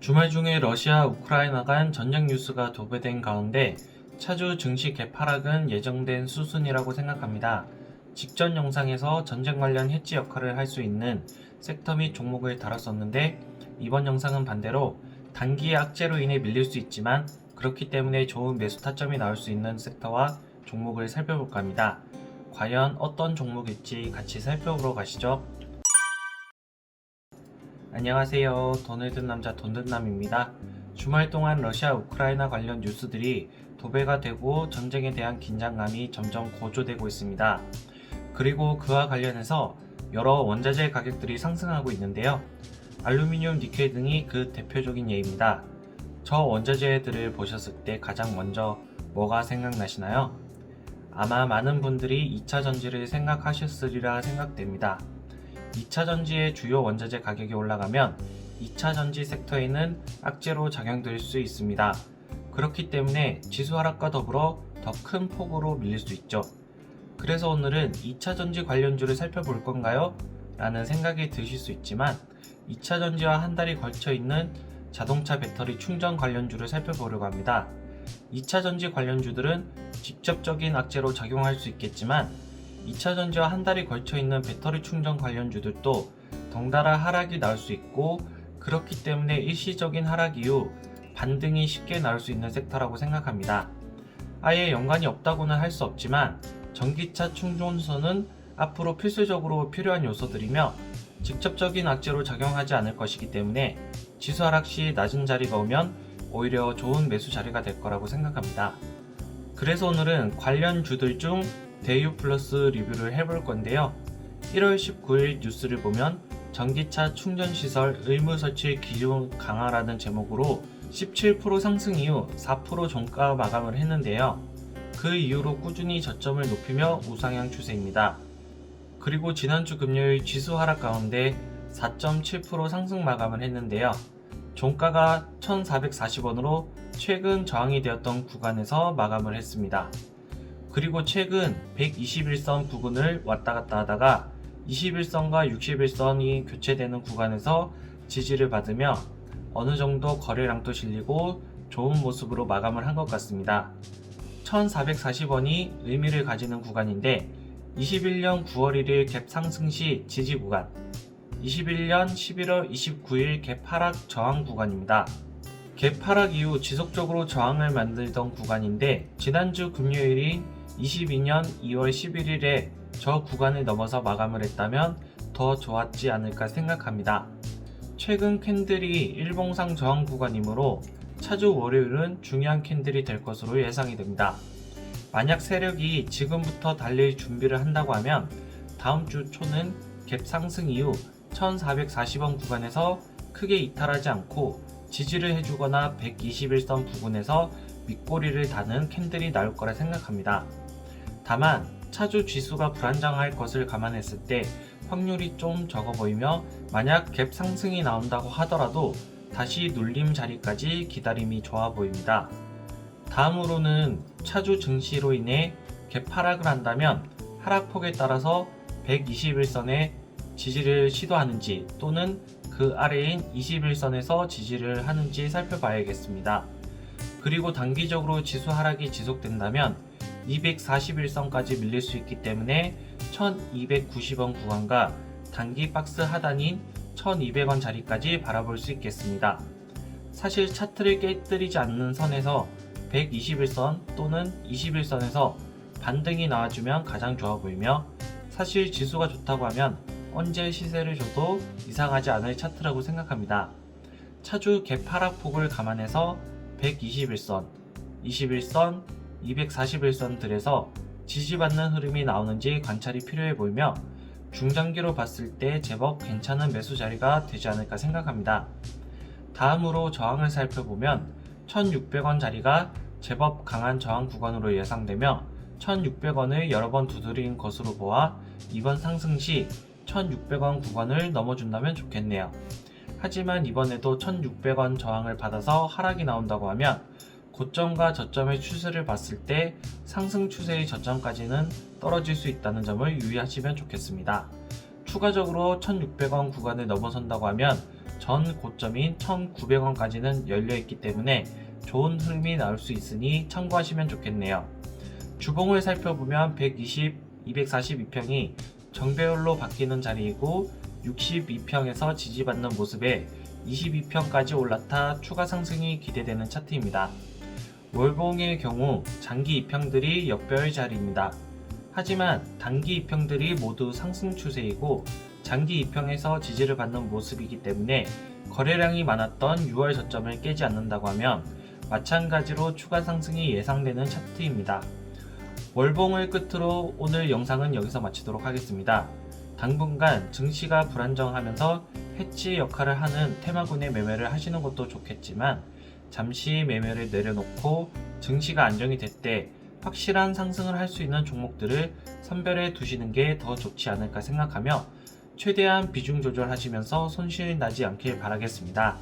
주말 중에 러시아 우크라이나 간 전쟁 뉴스가 도배된 가운데 차주 증시 개파락은 예정된 수순이라고 생각합니다. 직전 영상에서 전쟁 관련 해지 역할을 할 수 있는 섹터 및 종목을 다뤘었는데 이번 영상은 반대로 단기의 악재로 인해 밀릴 수 있지만 그렇기 때문에 좋은 매수 타점이 나올 수 있는 섹터와 종목을 살펴볼까 합니다. 과연 어떤 종목일지 같이 살펴보러 가시죠. 안녕하세요. 돈을 든 남자 돈든남입니다. 주말 동안 러시아 우크라이나 관련 뉴스들이 도배가 되고 전쟁에 대한 긴장감이 점점 고조되고 있습니다. 그리고 그와 관련해서 여러 원자재 가격들이 상승하고 있는데요. 알루미늄, 니켈 등이 그 대표적인 예입니다. 저 원자재들을 보셨을 때 가장 먼저 뭐가 생각나시나요? 아마 많은 분들이 2차 전지를 생각하셨으리라 생각됩니다. 2차 전지의 주요 원자재 가격이 올라가면 2차 전지 섹터에는 악재로 작용될 수 있습니다. 그렇기 때문에 지수 하락과 더불어 더 큰 폭으로 밀릴 수 있죠. 그래서 오늘은 2차 전지 관련주를 살펴볼 건가요? 라는 생각이 드실 수 있지만 2차 전지와 한 달이 걸쳐 있는 자동차 배터리 충전 관련주를 살펴보려고 합니다. 2차 전지 관련주들은 직접적인 악재로 작용할 수 있겠지만 2차 전지와 한 달이 걸쳐 있는 배터리 충전 관련주들도 덩달아 하락이 나올 수 있고 그렇기 때문에 일시적인 하락 이후 반등이 쉽게 나올 수 있는 섹터라고 생각합니다. 아예 연관이 없다고는 할 수 없지만 전기차 충전소는 앞으로 필수적으로 필요한 요소들이며 직접적인 악재로 작용하지 않을 것이기 때문에 지수 하락 시 낮은 자리가 오면 오히려 좋은 매수 자리가 될 거라고 생각합니다. 그래서 오늘은 관련 주들 중 대유 플러스 리뷰를 해볼 건데요. 1월 19일 뉴스를 보면 전기차 충전시설 의무 설치 기준 강화라는 제목으로 17% 상승 이후 4% 종가 마감을 했는데요. 그 이후로 꾸준히 저점을 높이며 우상향 추세입니다. 그리고 지난주 금요일 지수 하락 가운데 4.7% 상승 마감을 했는데요. 종가가 1,440원으로 최근 저항이 되었던 구간에서 마감을 했습니다. 그리고 최근 121선 부근을 왔다 갔다 하다가 21선과 61선이 교체되는 구간에서 지지를 받으며 어느 정도 거래량도 실리고 좋은 모습으로 마감을 한 것 같습니다. 1440원이 의미를 가지는 구간인데 21년 9월 1일 갭 상승 시 지지 구간, 21년 11월 29일 갭 하락 저항 구간입니다. 갭 하락 이후 지속적으로 저항을 만들던 구간인데 지난주 금요일인 22년 2월 11일에 저 구간을 넘어서 마감을 했다면 더 좋았지 않을까 생각합니다. 최근 캔들이 일봉상 저항 구간이므로 차주 월요일은 중요한 캔들이 될 것으로 예상이 됩니다. 만약 세력이 지금부터 달릴 준비를 한다고 하면 다음 주 초는 갭 상승 이후 1440원 구간에서 크게 이탈하지 않고 지지를 해주거나 121선 부근에서 밑꼬리를 다는 캔들이 나올 거라 생각합니다. 다만 차주 지수가 불안정할 것을 감안했을 때 확률이 좀 적어 보이며 만약 갭 상승이 나온다고 하더라도 다시 눌림 자리까지 기다림이 좋아 보입니다. 다음으로는 차주 증시로 인해 갭 하락을 한다면 하락폭에 따라서 121선에 지지를 시도하는지 또는 그 아래인 21선에서 지지를 하는지 살펴봐야겠습니다. 그리고 단기적으로 지수 하락이 지속된다면 241선까지 밀릴 수 있기 때문에 1290원 구간과 단기 박스 하단인 1200원 자리까지 바라볼 수 있겠습니다. 사실 차트를 깨뜨리지 않는 선에서 121선 또는 21선에서 반등이 나와주면 가장 좋아 보이며 사실 지수가 좋다고 하면 언제 시세를 줘도 이상하지 않을 차트라고 생각합니다. 차주 갭 하락폭을 감안해서 121선, 21선, 241선들에서 지지받는 흐름이 나오는지 관찰이 필요해 보이며 중장기로 봤을 때 제법 괜찮은 매수 자리가 되지 않을까 생각합니다. 다음으로 저항을 살펴보면 1600원 자리가 제법 강한 저항 구간으로 예상되며 1600원을 여러 번 두드린 것으로 보아 이번 상승 시 1600원 구간을 넘어준다면 좋겠네요. 하지만 이번에도 1600원 저항을 받아서 하락이 나온다고 하면 고점과 저점의 추세를 봤을 때 상승 추세의 저점까지는 떨어질 수 있다는 점을 유의하시면 좋겠습니다. 추가적으로 1600원 구간을 넘어선다고 하면 전 고점인 1,900원까지는 열려있기 때문에 좋은 흐름이 나올 수 있으니 참고하시면 좋겠네요. 주봉을 살펴보면 120, 242평이 정배열로 바뀌는 자리이고 62평에서 지지받는 모습에 22평까지 올라타 추가 상승이 기대되는 차트입니다. 월봉의 경우 장기 입평들이 역별 자리입니다. 하지만 단기 입평들이 모두 상승 추세이고 장기 입평에서 지지를 받는 모습이기 때문에 거래량이 많았던 6월 저점을 깨지 않는다고 하면 마찬가지로 추가 상승이 예상되는 차트입니다. 월봉을 끝으로 오늘 영상은 여기서 마치도록 하겠습니다. 당분간 증시가 불안정하면서 해치 역할을 하는 테마군의 매매를 하시는 것도 좋겠지만 잠시 매매를 내려놓고 증시가 안정이 될 때 확실한 상승을 할 수 있는 종목들을 선별해 두시는 게 더 좋지 않을까 생각하며 최대한 비중 조절하시면서 손실 나지 않길 바라겠습니다.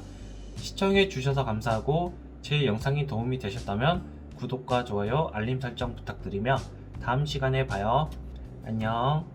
시청해 주셔서 감사하고 제 영상이 도움이 되셨다면 구독과 좋아요, 알림 설정 부탁드리며 다음 시간에 봐요. 안녕.